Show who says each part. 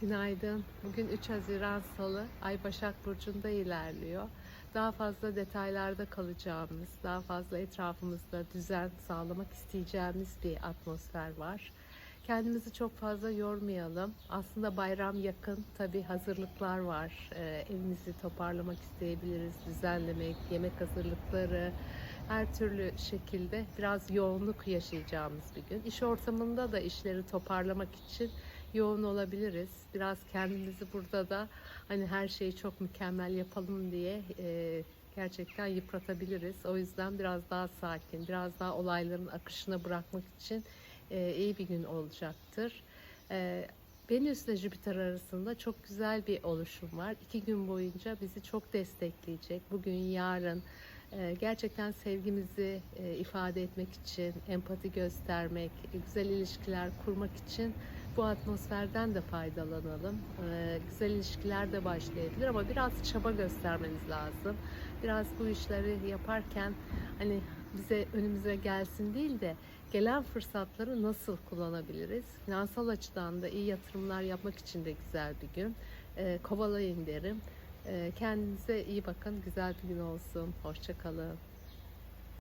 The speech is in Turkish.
Speaker 1: Günaydın. Bugün 3 Haziran Salı. Ay Başak Burcu'nda ilerliyor. Daha fazla detaylarda kalacağımız, daha fazla etrafımızda düzen sağlamak isteyeceğimiz bir atmosfer var. Kendimizi çok fazla yormayalım. Aslında bayram yakın. Tabii hazırlıklar var. Ee, evimizi toparlamak isteyebiliriz. Düzenlemek, yemek hazırlıkları, her türlü şekilde biraz yoğunluk yaşayacağımız bir gün. İş ortamında da işleri toparlamak için yoğun olabiliriz. Biraz kendimizi burada da hani her şeyi çok mükemmel yapalım diye e, gerçekten yıpratabiliriz. O yüzden biraz daha sakin, biraz daha olayların akışına bırakmak için e, iyi bir gün olacaktır. E, Venüs ile Jüpiter arasında çok güzel bir oluşum var. İki gün boyunca bizi çok destekleyecek. Bugün, yarın e, gerçekten sevgimizi e, ifade etmek için, empati göstermek, güzel ilişkiler kurmak için bu atmosferden de faydalanalım. E, güzel ilişkiler de başlayabilir ama biraz çaba göstermeniz lazım. Biraz bu işleri yaparken hani bize önümüze gelsin değil de gelen fırsatları nasıl kullanabiliriz? Finansal açıdan da iyi yatırımlar yapmak için de güzel bir gün. E, kovalayın derim. E, kendinize iyi bakın. Güzel bir gün olsun. Hoşçakalın.